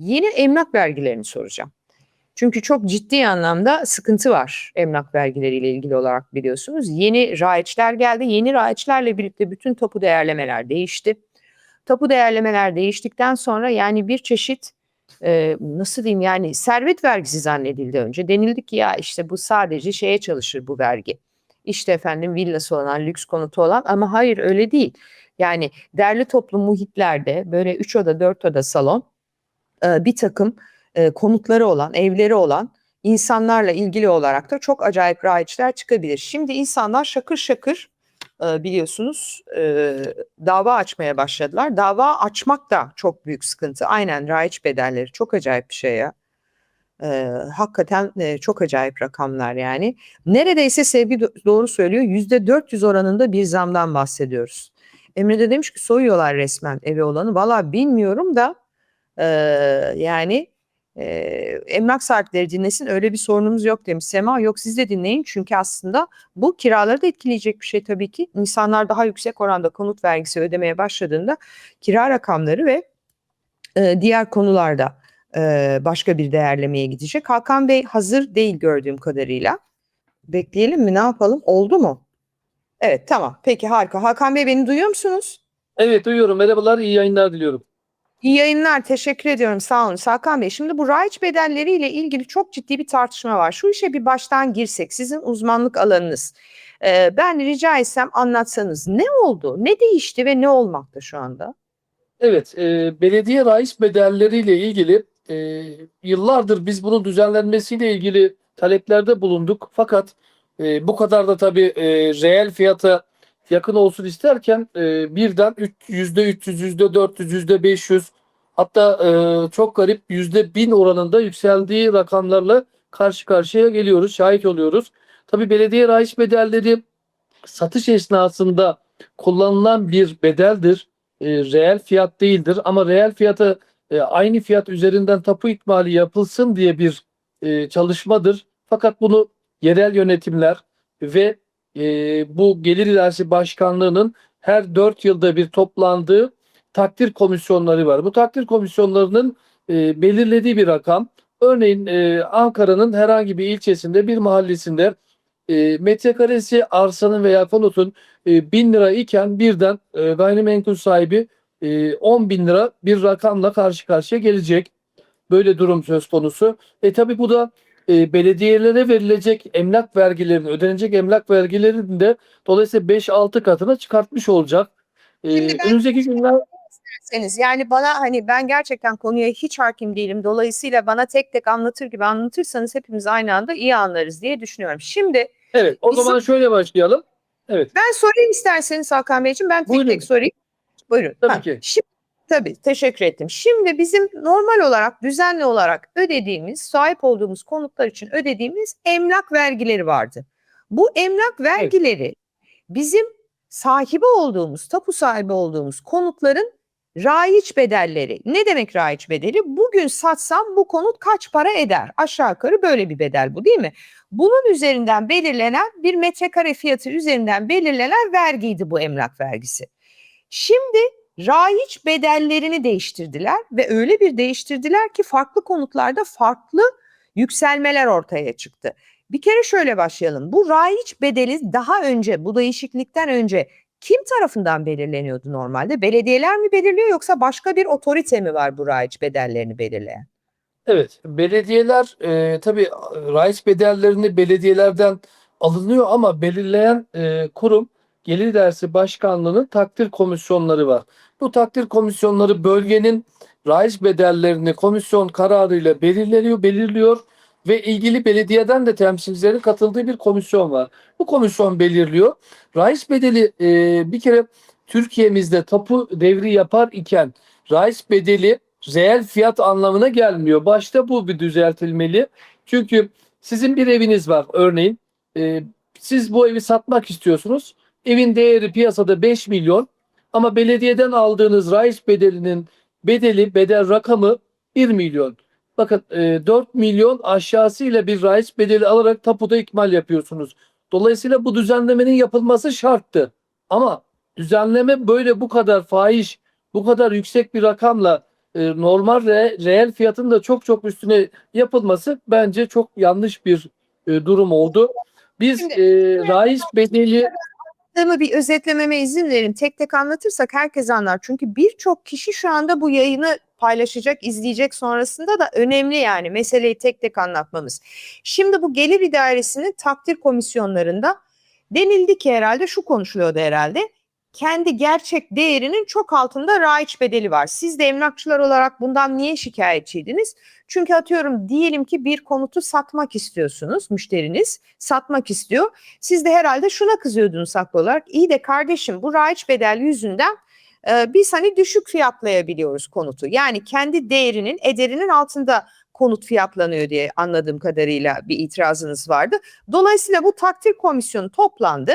Yeni emlak vergilerini soracağım. Çünkü çok ciddi anlamda sıkıntı var emlak vergileriyle ilgili olarak biliyorsunuz. Yeni raiçler geldi. Yeni raiçlerle birlikte bütün tapu değerlemeler değişti. Tapu değerlemeler değiştikten sonra yani bir çeşit e, nasıl diyeyim yani servet vergisi zannedildi önce. Denildi ki ya işte bu sadece şeye çalışır bu vergi. İşte efendim villası olan, lüks konutu olan ama hayır öyle değil. Yani derli toplu muhitlerde böyle 3 oda 4 oda salon e, bir takım e, konutları olan, evleri olan insanlarla ilgili olarak da çok acayip raiçler çıkabilir. Şimdi insanlar şakır şakır e, biliyorsunuz dava açmaya başladılar. Dava açmak da çok büyük sıkıntı. Aynen raiç bedelleri çok acayip bir şey ya. E, hakikaten e, çok acayip rakamlar yani. Neredeyse sevgi do- doğru söylüyor. Yüzde 400 oranında bir zamdan bahsediyoruz. Emre de demiş ki soyuyorlar resmen evi olanı. Valla bilmiyorum da yani e, emlak sahipleri dinlesin öyle bir sorunumuz yok demiş. Sema yok siz de dinleyin çünkü aslında bu kiraları da etkileyecek bir şey tabii ki. İnsanlar daha yüksek oranda konut vergisi ödemeye başladığında kira rakamları ve e, diğer konularda e, başka bir değerlemeye gidecek. Hakan Bey hazır değil gördüğüm kadarıyla. Bekleyelim mi ne yapalım oldu mu? Evet tamam peki harika. Hakan Bey beni duyuyor musunuz? Evet duyuyorum. Merhabalar, iyi yayınlar diliyorum. İyi yayınlar. Teşekkür ediyorum. Sağ olun. Hakan Bey. Şimdi bu raiç bedelleri ile ilgili çok ciddi bir tartışma var. Şu işe bir baştan girsek. Sizin uzmanlık alanınız. Ee, ben rica etsem anlatsanız. Ne oldu? Ne değişti ve ne olmakta şu anda? Evet, e, belediye raiç bedelleriyle ilgili e, yıllardır biz bunun düzenlenmesiyle ilgili taleplerde bulunduk. Fakat e, bu kadar da tabii e, reel fiyata yakın olsun isterken e, birden yüzde 300, yüzde 400, yüzde 500 hatta e, çok garip yüzde 1000 oranında yükseldiği rakamlarla karşı karşıya geliyoruz, şahit oluyoruz. Tabii belediye raiç bedelleri satış esnasında kullanılan bir bedeldir. E, reel fiyat değildir ama reel fiyata e, aynı fiyat üzerinden tapu ikmali yapılsın diye bir e, çalışmadır. Fakat bunu yerel yönetimler ve e, bu Gelir İdaresi Başkanlığı'nın her 4 yılda bir toplandığı takdir komisyonları var. Bu takdir komisyonlarının e, belirlediği bir rakam. Örneğin e, Ankara'nın herhangi bir ilçesinde bir mahallesinde e, metrekaresi arsanın veya konutun e, 1000 lira iken birden e, gayrimenkul sahibi e, 10 bin lira bir rakamla karşı karşıya gelecek. Böyle durum söz konusu. E tabi bu da e, belediyelere verilecek emlak vergilerinin, ödenecek emlak vergilerinin de dolayısıyla 5-6 katına çıkartmış olacak. E, Şimdi ben- önümüzdeki günler Seniz yani bana hani ben gerçekten konuya hiç hakim değilim. Dolayısıyla bana tek tek anlatır gibi anlatırsanız hepimiz aynı anda iyi anlarız diye düşünüyorum. Şimdi evet o Bizim- zaman şöyle başlayalım. Evet ben sorayım isterseniz Hakan Beyciğim. Ben tek Buyurun. tek sorayım. Buyurun. Tabii ki. Şimdi, tabii teşekkür ettim. Şimdi bizim normal olarak düzenli olarak ödediğimiz sahip olduğumuz konutlar için ödediğimiz emlak vergileri vardı. Bu emlak vergileri bizim sahibi olduğumuz, tapu sahibi olduğumuz konutların raiç bedelleri. Ne demek raiç bedeli? Bugün satsam bu konut kaç para eder? Aşağı yukarı böyle bir bedel bu değil mi? Bunun üzerinden belirlenen bir metrekare fiyatı üzerinden belirlenen vergiydi bu emlak vergisi. Şimdi raiç bedellerini değiştirdiler ve öyle bir değiştirdiler ki farklı konutlarda farklı yükselmeler ortaya çıktı. Bir kere şöyle başlayalım. Bu raiç bedeli daha önce bu değişiklikten önce kim tarafından belirleniyordu normalde? Belediyeler mi belirliyor yoksa başka bir otorite mi var bu raiç bedellerini belirleyen? Evet, belediyeler e, tabii raiç bedellerini belediyelerden alınıyor ama belirleyen e, kurum Gelir İdaresi Başkanlığı'nın takdir komisyonları var. Bu takdir komisyonları bölgenin raiç bedellerini komisyon kararıyla belirleniyor, belirliyor ve ilgili belediyeden de temsilcilerin katıldığı bir komisyon var. Bu komisyon belirliyor. Raiç bedeli e, bir kere Türkiye'mizde tapu devri yapar iken raiç bedeli reel fiyat anlamına gelmiyor. Başta bu bir düzeltilmeli. Çünkü sizin bir eviniz var örneğin. Ee, siz bu evi satmak istiyorsunuz. Evin değeri piyasada 5 milyon ama belediyeden aldığınız raiç bedelinin bedeli, bedel rakamı 1 milyon. Bakın e, 4 milyon aşağısıyla bir raiç bedeli alarak tapuda ikmal yapıyorsunuz. Dolayısıyla bu düzenlemenin yapılması şarttı. Ama düzenleme böyle bu kadar fahiş, bu kadar yüksek bir rakamla e, normal re- reel fiyatın da çok çok üstüne yapılması bence çok yanlış bir e, durum oldu. Biz Şimdi- e, raiz bedeli Anlattığımı bir özetlememe izin verin. Tek tek anlatırsak herkes anlar. Çünkü birçok kişi şu anda bu yayını paylaşacak, izleyecek sonrasında da önemli yani meseleyi tek tek anlatmamız. Şimdi bu gelir idaresinin takdir komisyonlarında denildi ki herhalde şu konuşuluyordu herhalde. Kendi gerçek değerinin çok altında raiç bedeli var. Siz de emlakçılar olarak bundan niye şikayetçiydiniz? Çünkü atıyorum diyelim ki bir konutu satmak istiyorsunuz, müşteriniz satmak istiyor. Siz de herhalde şuna kızıyordunuz haklı olarak. İyi de kardeşim bu raiç bedel yüzünden e, biz hani düşük fiyatlayabiliyoruz konutu. Yani kendi değerinin, ederinin altında konut fiyatlanıyor diye anladığım kadarıyla bir itirazınız vardı. Dolayısıyla bu takdir komisyonu toplandı.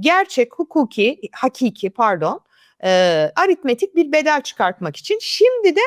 Gerçek hukuki, hakiki pardon, e, aritmetik bir bedel çıkartmak için. Şimdi de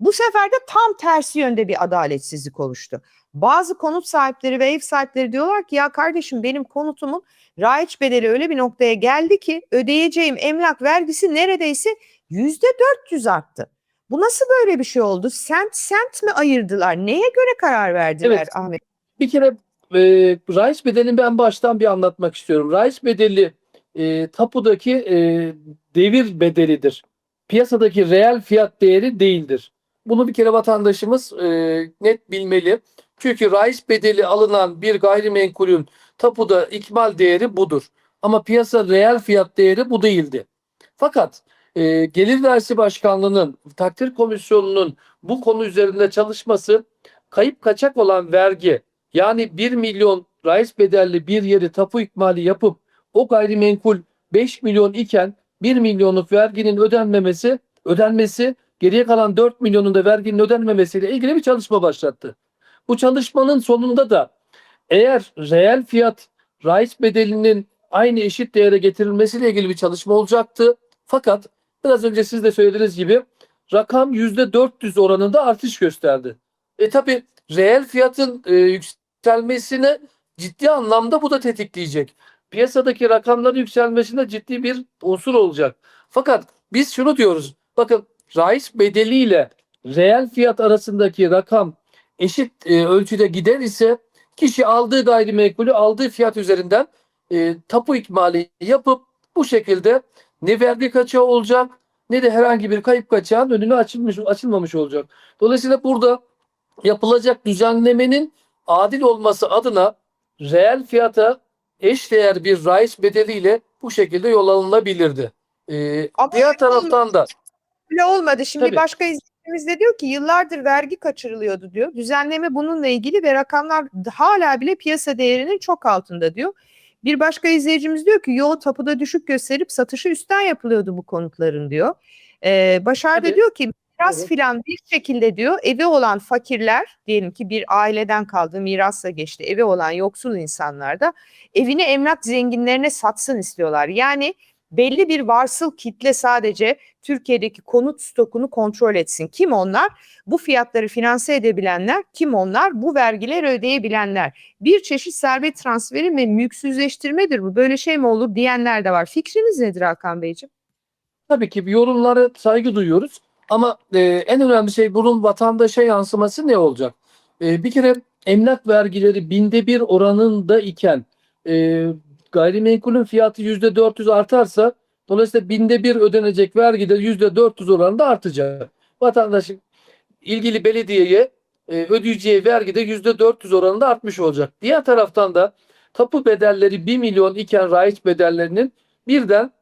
bu sefer de tam tersi yönde bir adaletsizlik oluştu. Bazı konut sahipleri ve ev sahipleri diyorlar ki ya kardeşim benim konutumun raiç bedeli öyle bir noktaya geldi ki ödeyeceğim emlak vergisi neredeyse yüzde 400 arttı. Bu nasıl böyle bir şey oldu? Semt semt mi ayırdılar? Neye göre karar verdiler Evet. Ahmet? bir kere e, raiz bedelini ben baştan bir anlatmak istiyorum. Raiz bedeli e, tapudaki e, devir bedelidir. Piyasadaki reel fiyat değeri değildir. Bunu bir kere vatandaşımız e, net bilmeli. Çünkü raiz bedeli alınan bir gayrimenkulün tapuda ikmal değeri budur. Ama piyasa reel fiyat değeri bu değildi. Fakat e, Gelir Versi Başkanlığı'nın, takdir komisyonunun bu konu üzerinde çalışması kayıp kaçak olan vergi yani 1 milyon raiz bedelli bir yeri tapu ikmali yapıp o gayrimenkul 5 milyon iken 1 milyonluk verginin ödenmemesi, ödenmesi geriye kalan 4 milyonun da verginin ödenmemesiyle ilgili bir çalışma başlattı. Bu çalışmanın sonunda da eğer reel fiyat raiz bedelinin aynı eşit değere getirilmesiyle ilgili bir çalışma olacaktı. Fakat biraz önce siz de söylediğiniz gibi rakam %400 oranında artış gösterdi. E tabi reel fiyatın e, yükselmesini ciddi anlamda bu da tetikleyecek. Piyasadaki rakamların yükselmesinde ciddi bir unsur olacak. Fakat biz şunu diyoruz. Bakın raiz bedeliyle reel fiyat arasındaki rakam eşit e, ölçüde gider ise kişi aldığı gayrimenkulü aldığı fiyat üzerinden e, tapu ikmali yapıp bu şekilde ne vergi kaçağı olacak ne de herhangi bir kayıp kaçağın önünü açılmış açılmamış olacak. Dolayısıyla burada yapılacak düzenlemenin adil olması adına reel fiyata eşdeğer bir raiz bedeliyle bu şekilde yol alınabilirdi. Ee, Ama diğer taraftan da Öyle olmadı. Şimdi Tabii. başka izleyicimiz de diyor ki yıllardır vergi kaçırılıyordu diyor. Düzenleme bununla ilgili ve rakamlar hala bile piyasa değerinin çok altında diyor. Bir başka izleyicimiz diyor ki yo tapuda düşük gösterip satışı üstten yapılıyordu bu konutların diyor. Ee, Başar da diyor ki miras Evet. filan bir şekilde diyor evi olan fakirler diyelim ki bir aileden kaldı mirasla geçti evi olan yoksul insanlar da evini emlak zenginlerine satsın istiyorlar. Yani belli bir varsıl kitle sadece Türkiye'deki konut stokunu kontrol etsin. Kim onlar? Bu fiyatları finanse edebilenler. Kim onlar? Bu vergileri ödeyebilenler. Bir çeşit servet transferi ve mülksüzleştirmedir bu. Böyle şey mi olur diyenler de var. Fikriniz nedir Hakan Beyciğim? tabii ki yorumlara saygı duyuyoruz. Ama e, en önemli şey bunun vatandaşa yansıması ne olacak? E, bir kere emlak vergileri binde bir oranında iken e, gayrimenkulün fiyatı yüzde 400 artarsa dolayısıyla binde bir ödenecek vergi de yüzde 400 oranında artacak. Vatandaşın ilgili belediyeye e, ödeyeceği vergi de yüzde 400 oranında artmış olacak. Diğer taraftan da tapu bedelleri 1 milyon iken raiç bedellerinin birden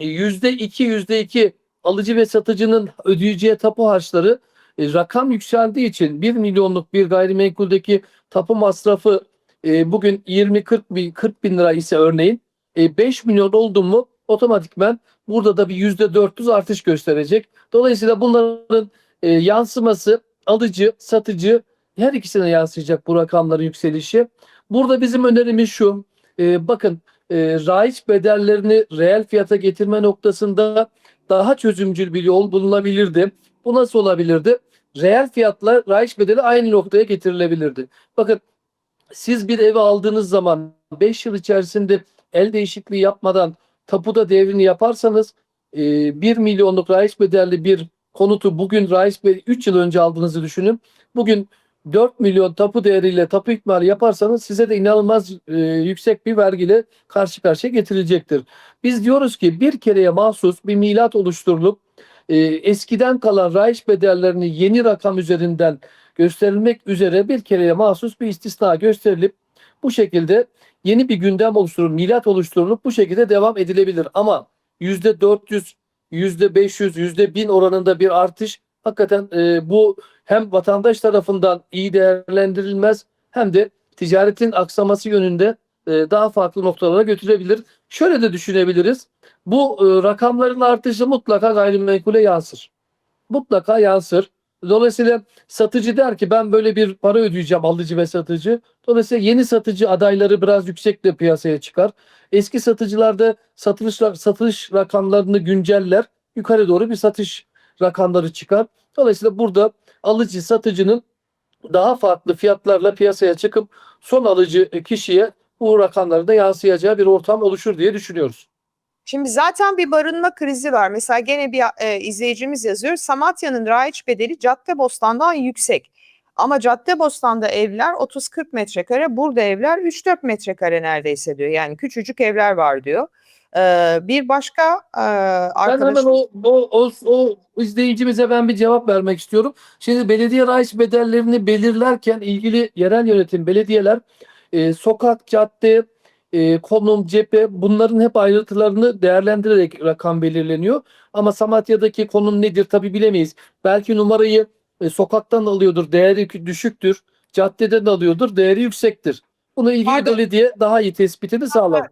e, yüzde iki yüzde iki alıcı ve satıcının ödeyeceği tapu harçları e, rakam yükseldiği için 1 milyonluk bir gayrimenkuldeki tapu masrafı e, bugün 20-40 bin, 40 bin lira ise örneğin e, 5 milyon oldu mu otomatikmen burada da bir yüzde 400 artış gösterecek. Dolayısıyla bunların e, yansıması alıcı, satıcı her ikisine yansıyacak bu rakamların yükselişi. Burada bizim önerimiz şu. e, bakın e, raiç bedellerini reel fiyata getirme noktasında daha çözümcül bir yol bulunabilirdi. Bu nasıl olabilirdi? Reel fiyatla raiç bedeli aynı noktaya getirilebilirdi. Bakın siz bir evi aldığınız zaman 5 yıl içerisinde el değişikliği yapmadan tapuda devrini yaparsanız e, 1 milyonluk raiç bedelli bir konutu bugün Rais Bey 3 yıl önce aldığınızı düşünün. Bugün 4 milyon tapu değeriyle tapu ikmali yaparsanız size de inanılmaz e, yüksek bir vergiyle karşı karşıya getirilecektir. Biz diyoruz ki bir kereye mahsus bir milat oluşturulup e, eskiden kalan raiç bedellerini yeni rakam üzerinden gösterilmek üzere bir kereye mahsus bir istisna gösterilip bu şekilde yeni bir gündem oluşturulup milat oluşturulup bu şekilde devam edilebilir. Ama %400, %500, %1000 oranında bir artış hakikaten e, bu hem vatandaş tarafından iyi değerlendirilmez hem de ticaretin aksaması yönünde e, daha farklı noktalara götürebilir. Şöyle de düşünebiliriz. Bu e, rakamların artışı mutlaka gayrimenkule yansır. Mutlaka yansır. Dolayısıyla satıcı der ki ben böyle bir para ödeyeceğim alıcı ve satıcı. Dolayısıyla yeni satıcı adayları biraz yüksekle piyasaya çıkar. Eski satıcılar da satış, satış rakamlarını günceller. Yukarı doğru bir satış rakamları çıkar. Dolayısıyla burada alıcı satıcının daha farklı fiyatlarla piyasaya çıkıp son alıcı kişiye bu rakamları da yansıyacağı bir ortam oluşur diye düşünüyoruz. Şimdi zaten bir barınma krizi var. Mesela gene bir e, izleyicimiz yazıyor. Samatya'nın raiç bedeli Caddebostan'dan yüksek. Ama Caddebostan'da evler 30-40 metrekare, burada evler 3-4 metrekare neredeyse diyor. Yani küçücük evler var diyor. Ee, bir başka e, Ben arkadaş... hemen o, o, o, o izleyicimize ben bir cevap vermek istiyorum. Şimdi belediye raiç bedellerini belirlerken ilgili yerel yönetim belediyeler e, sokak, cadde, e, konum, cephe bunların hep ayrıntılarını değerlendirerek rakam belirleniyor. Ama Samatya'daki konum nedir tabi bilemeyiz. Belki numarayı e, sokaktan alıyordur, değeri düşüktür. Caddeden alıyordur, değeri yüksektir. Bunu ilgili Pardon. belediye daha iyi tespitini sağlar.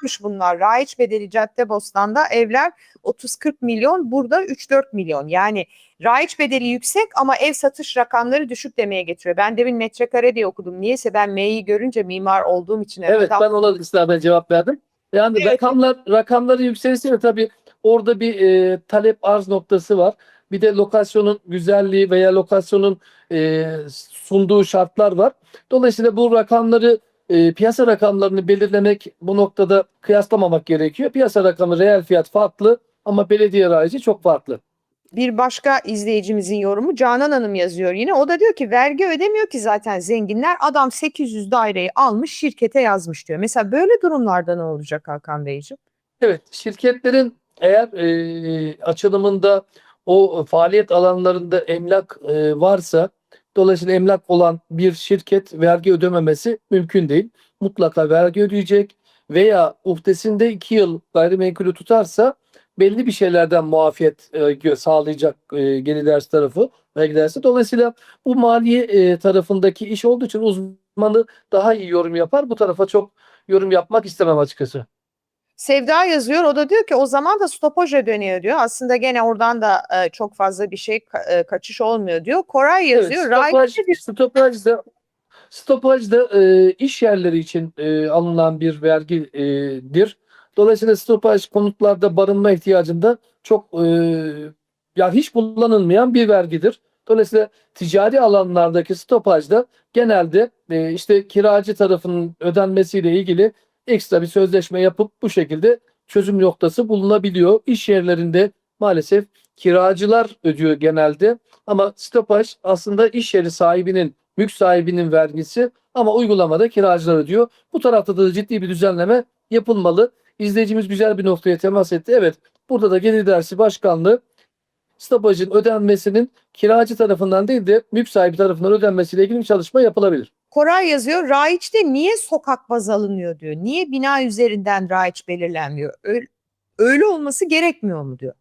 Varmış bunlar. Raiç bedeli Caddebostan'da evler 30-40 milyon, burada 3-4 milyon. Yani raiç bedeli yüksek ama ev satış rakamları düşük demeye getiriyor. Ben demin metrekare diye okudum. Niyeyse ben M'yi görünce mimar olduğum için. Evet ben ona istaben cevap verdim. Yani Evet. rakamlar rakamları yükselirse tabii orada bir e, talep arz noktası var. Bir de lokasyonun güzelliği veya lokasyonun e, sunduğu şartlar var. Dolayısıyla bu rakamları e, piyasa rakamlarını belirlemek bu noktada kıyaslamamak gerekiyor. Piyasa rakamı reel fiyat farklı ama belediye raici çok farklı. Bir başka izleyicimizin yorumu Canan Hanım yazıyor yine. O da diyor ki vergi ödemiyor ki zaten zenginler. Adam 800 daireyi almış şirkete yazmış diyor. Mesela böyle durumlarda ne olacak Hakan Beyciğim? Evet, şirketlerin eğer e, açılımında o faaliyet alanlarında emlak e, varsa, dolayısıyla emlak olan bir şirket vergi ödememesi mümkün değil. Mutlaka vergi ödeyecek veya uhdesinde iki yıl gayrimenkulü tutarsa belli bir şeylerden muafiyet e, sağlayacak e, gelir ders tarafı vergi dersi. Dolayısıyla bu maliye e, tarafındaki iş olduğu için uzmanı daha iyi yorum yapar. Bu tarafa çok yorum yapmak istemem açıkçası. Sevda yazıyor. O da diyor ki o zaman da stopaj ödeniyor diyor. Aslında gene oradan da e, çok fazla bir şey ka- e, kaçış olmuyor diyor. Koray yazıyor. Evet, stopaj, bir stopaj da stopaj da e, iş yerleri için e, alınan bir vergidir. Dolayısıyla stopaj konutlarda barınma ihtiyacında çok e, ya hiç kullanılmayan bir vergidir. Dolayısıyla ticari alanlardaki stopajda genelde e, işte kiracı tarafının ödenmesiyle ilgili ekstra bir sözleşme yapıp bu şekilde çözüm noktası bulunabiliyor. İş yerlerinde maalesef kiracılar ödüyor genelde ama stopaj aslında iş yeri sahibinin, mülk sahibinin vergisi ama uygulamada kiracılar ödüyor. Bu tarafta da ciddi bir düzenleme yapılmalı. İzleyicimiz güzel bir noktaya temas etti. Evet, burada da Gelir Dersi Başkanlığı stopajın ödenmesinin kiracı tarafından değil de mülk sahibi tarafından ödenmesiyle ilgili bir çalışma yapılabilir. Koray yazıyor. Raiç'te niye sokak baz alınıyor diyor. Niye bina üzerinden raiç belirlenmiyor? Öyle, öyle olması gerekmiyor mu diyor.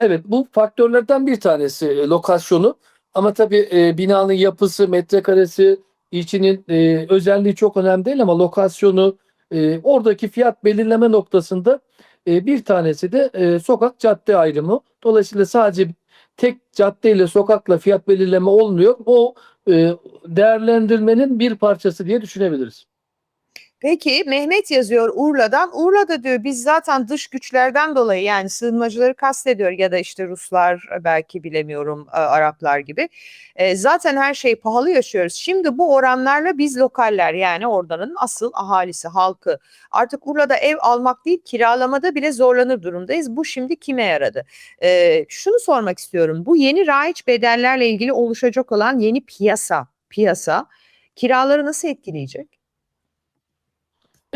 Evet bu faktörlerden bir tanesi e, lokasyonu. Ama tabii e, binanın yapısı, metrekaresi, içinin e, özelliği çok önemli değil ama lokasyonu, e, oradaki fiyat belirleme noktasında e, bir tanesi de e, sokak cadde ayrımı. Dolayısıyla sadece tek cadde ile sokakla fiyat belirleme olmuyor. O değerlendirmenin bir parçası diye düşünebiliriz. Peki Mehmet yazıyor Urla'dan. Urla'da diyor biz zaten dış güçlerden dolayı yani sığınmacıları kastediyor ya da işte Ruslar e, belki bilemiyorum e, Araplar gibi. E, zaten her şey pahalı yaşıyoruz. Şimdi bu oranlarla biz lokaller yani oradanın asıl ahalisi halkı artık Urla'da ev almak değil kiralamada bile zorlanır durumdayız. Bu şimdi kime yaradı? Şunu sormak istiyorum. Bu yeni raiç bedellerle ilgili oluşacak olan yeni piyasa piyasa kiraları nasıl etkileyecek?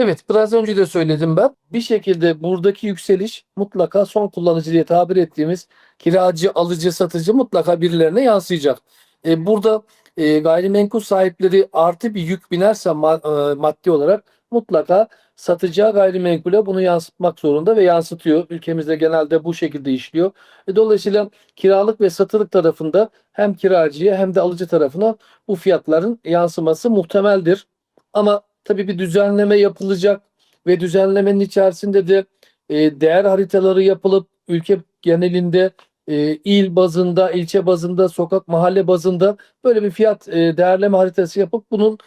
Evet, biraz önce de söyledim ben. Bir şekilde buradaki yükseliş mutlaka son kullanıcı diye tabir ettiğimiz kiracı, alıcı, satıcı mutlaka birilerine yansıyacak. E, burada e, gayrimenkul sahipleri artı bir yük binerse ma- e, maddi olarak mutlaka satacağı gayrimenkule bunu yansıtmak zorunda ve yansıtıyor. Ülkemizde genelde bu şekilde işliyor. E, dolayısıyla kiralık ve satılık tarafında hem kiracıya hem de alıcı tarafına bu fiyatların yansıması muhtemeldir. Ama tabii bir düzenleme yapılacak ve düzenlemenin içerisinde de e, değer haritaları yapılıp ülke genelinde e, il bazında, ilçe bazında, sokak mahalle bazında böyle bir fiyat e, değerleme haritası yapıp bunun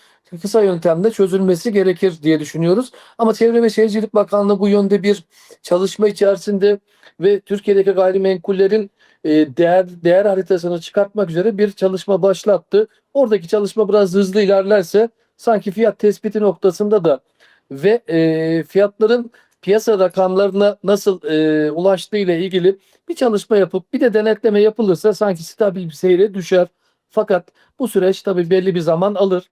kısa yöntemde çözülmesi gerekir diye düşünüyoruz. Ama Çevre ve Şehircilik Bakanlığı bu yönde bir çalışma içerisinde ve Türkiye'deki gayrimenkullerin e, değer değer haritasını çıkartmak üzere bir çalışma başlattı. Oradaki çalışma biraz hızlı ilerlerse sanki fiyat tespiti noktasında da ve e, fiyatların piyasa rakamlarına nasıl e, ulaştığı ile ilgili bir çalışma yapıp bir de denetleme yapılırsa sanki stabil bir seyre düşer. Fakat bu süreç tabii belli bir zaman alır.